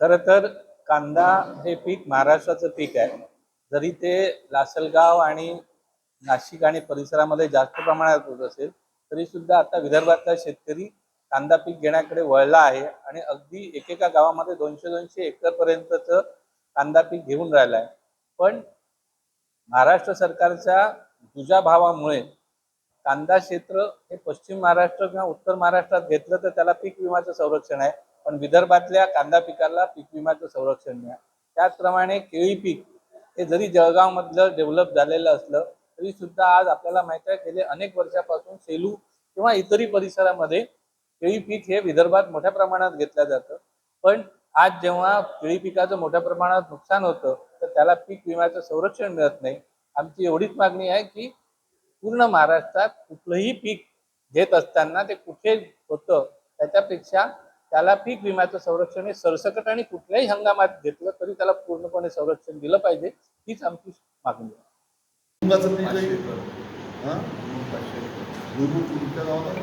खरं तर कांदा हे पीक महाराष्ट्राचं पीक आहे. जरी ते लासलगाव आणि नाशिक आणि परिसरामध्ये जास्त प्रमाणात होत असेल तरी सुद्धा आता विदर्भातला शेतकरी कांदा पीक घेण्याकडे वळला आहे आणि अगदी एकेका गावामध्ये दोनशे दोनशे एकरपर्यंतचं कांदा पीक घेऊन राहिला आहे. पण महाराष्ट्र सरकारच्या दुजाभावामुळे कांदा क्षेत्र हे पश्चिम महाराष्ट्र किंवा उत्तर महाराष्ट्रात घेतलं तर त्याला पीक विम्याचं संरक्षण आहे. पण विदर्भातल्या कांदा पिकाला पीक विम्याचं संरक्षण नाही त्याचप्रमाणे केळी पीक हे जरी जळगावमधलं डेव्हलप झालेलं असलं तरी सुद्धा आज आपल्याला माहीत आहे गेले अनेक वर्षापासून सेलू किंवा इतरही परिसरामध्ये केळी पीक हे विदर्भात मोठ्या प्रमाणात घेतलं जातं. पण आज जेव्हा केळी पिकाचं मोठ्या प्रमाणात नुकसान होतं तर त्याला पीक विम्याचं संरक्षण मिळत नाही. आमची एवढीच मागणी आहे की पूर्ण महाराष्ट्रात कुठलंही पीक घेत असताना ते कुठे होतं त्याच्यापेक्षा त्याला पीक विम्याचं संरक्षण हे सरसकट आणि कुठल्याही हंगामात घेतलं तरी त्याला पूर्णपणे संरक्षण दिलं पाहिजे हीच आमची मागणी आहे.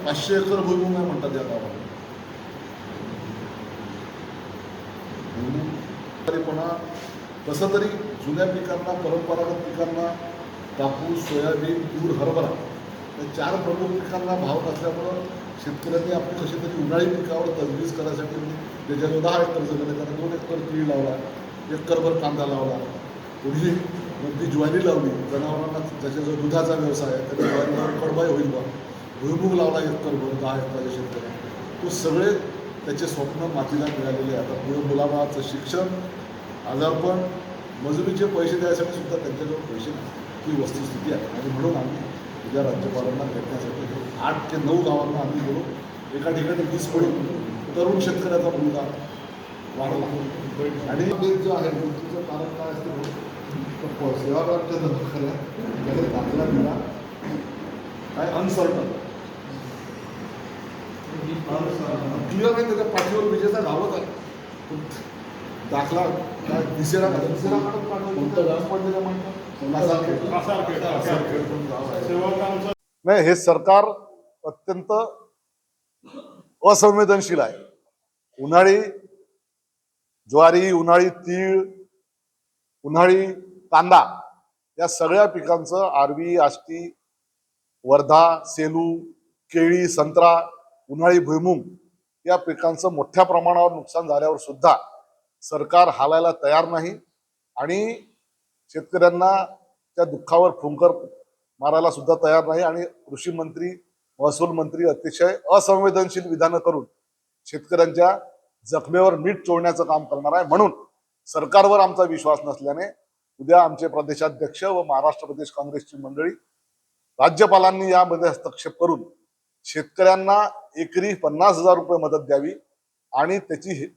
पाचशे एकर भुईमुग आहे म्हणतात या गावाला. भुईमुग तरी कसं तरी जुन्या पिकांना परंपरागत पिकांना कापूस सोयाबीन तूर हरभरा या चार प्रमुख पिकांना भाव नसल्यामुळं शेतकऱ्यांनी आपली कशी तरी उन्हाळी पिकावर तजवीज करायसाठी त्याच्यावर दहा एकर जमीन आहे दोन एकर तीळ लावला एकरभर कांदा लावला. कोणी मग ती ज्वारी लावली जनावरांना ज्याच्या जो दुधाचा व्यवसाय आहे त्या ज्वारीवर कडबाई होईल बा. भुईमुग लावला एकरभर दहा एकराच्या शेतकऱ्या तो सगळे त्याचे स्वप्न मातीला मिळालेले आहे आता पुढे मुलाबाळाचं शिक्षण आजारपण मजुरीचे पैसे द्यायसाठी सुद्धा त्यांच्याजवळ पैसे ही वस्तुस्थिती आहे. आणि म्हणून आम्ही उद्या राज्यपालांना भेटण्यासाठी आठ ते नऊ गावांना आम्ही गेलो. एका ठिकाणी वीस पडून तरुण शेतकऱ्याचा मुलगा वाढला. आणि जो आहे मृत्यूचं कारण काय असतं तर सेवाग्रामच्या दवाखान्यात त्याने दाखला दिला. काय? अनसर्टन क्लिअर आहे त्याच्या पाठीवर विजेचा लावत आहे. दाखला काय? दिसेना का? दिसेना काढून पाठवलं नाही हे सरकार अत्यंत असंवेदनशील आहे. उन्हाळी ज्वारी उन्हाळी तीळ उन्हाळी कांदा या सगळ्या पिकांचं आरवी आष्टी वर्धा सेलू केळी संत्रा उन्हाळी भुईमुंग या पिकांचं मोठ्या प्रमाणावर नुकसान झाल्यावर सुद्धा सरकार हालायला तयार नाही आणि शेतकऱ्यांना त्या दुःखावर फुंकर मारायला सुद्धा तयार नाही आणि कृषी मंत्री महसूल मंत्री अतिशय असंवेदनशील विधानं करून शेतकऱ्यांच्या जखमेवर मीठ चोळण्याचं काम करणार आहे. म्हणून सरकारवर आमचा विश्वास नसल्याने उद्या आमचे प्रदेशाध्यक्ष व महाराष्ट्र प्रदेश काँग्रेसची मंडळी राज्यपालांनी यामध्ये हस्तक्षेप करून शेतकऱ्यांना एकरी पन्नास हजार रुपये मदत द्यावी आणि त्याची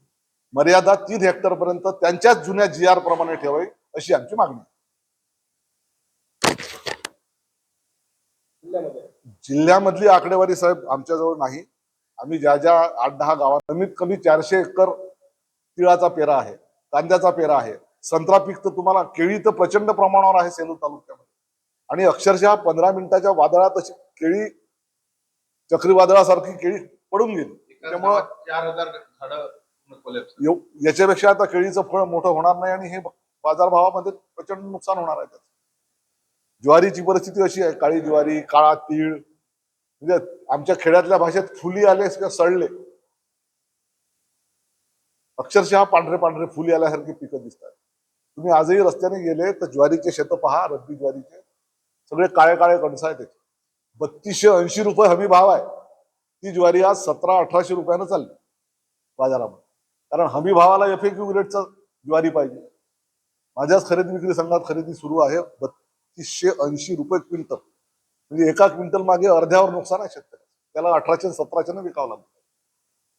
मर्यादा तीन हेक्टरपर्यंत त्यांच्याच जुन्या जी आर प्रमाणे ठेवावी. अशी आमची मागणी. जिल्ह्यामधली आकडेवारी साहेब आमच्याजवळ नाही. आम्ही ज्या ज्या आठ दहा गावात कमीत कमी चारशे एकर तिळाचा पेरा आहे कांद्याचा पेरा आहे. संत्रा पीक तर तुम्हाला केळी तर प्रचंड प्रमाणावर आहे सेलू तालुक्यामध्ये. आणि अक्षरशः पंधरा मिनिटाच्या वादळात अशी केळी चक्रीवादळासारखी केळी पडून गेली. त्यामुळं चार हजार झाडं याच्यापेक्षा आता केळीचं फळ मोठं होणार नाही आणि हे बाजारभावामध्ये प्रचंड नुकसान होणार आहे त्याचं. ज्वारीची परिस्थिती अशी आहे काळी ज्वारी काळा तीळ. म्हणजे आमच्या खेड्यातल्या भाषेत फुली आले किंवा सडले. अक्षरशः पांढरे पांढरे फुली आल्यासारखी पिकं दिसतात. तुम्ही आजही रस्त्याने गेले तर ज्वारीचे शेत पहा रब्बी ज्वारीचे. सगळे काळे काळे कणस आहेत त्याचे. बत्तीसशे ऐंशी रुपये हमी भाव आहे. ती ज्वारी आज सतरा अठराशे रुपयानं चालली बाजारामध्ये. कारण हमी भावाला एफ क्यू ग्रेडचा ज्वारी पाहिजे. माझ्याच खरेदी विक्री संघात खरेदी सुरू आहे. बत्तीसशे ऐंशी रुपये क्विंटल. म्हणजे एका क्विंटल मागे अर्ध्यावर नुकसान आहे शेतकऱ्याचं. त्याला अठराशे सतराशे विकावं लागतं.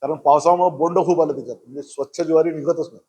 कारण पावसामुळे बोंड खूप आलं त्याच्यात. म्हणजे स्वच्छ ज्वारी निघतच नाही.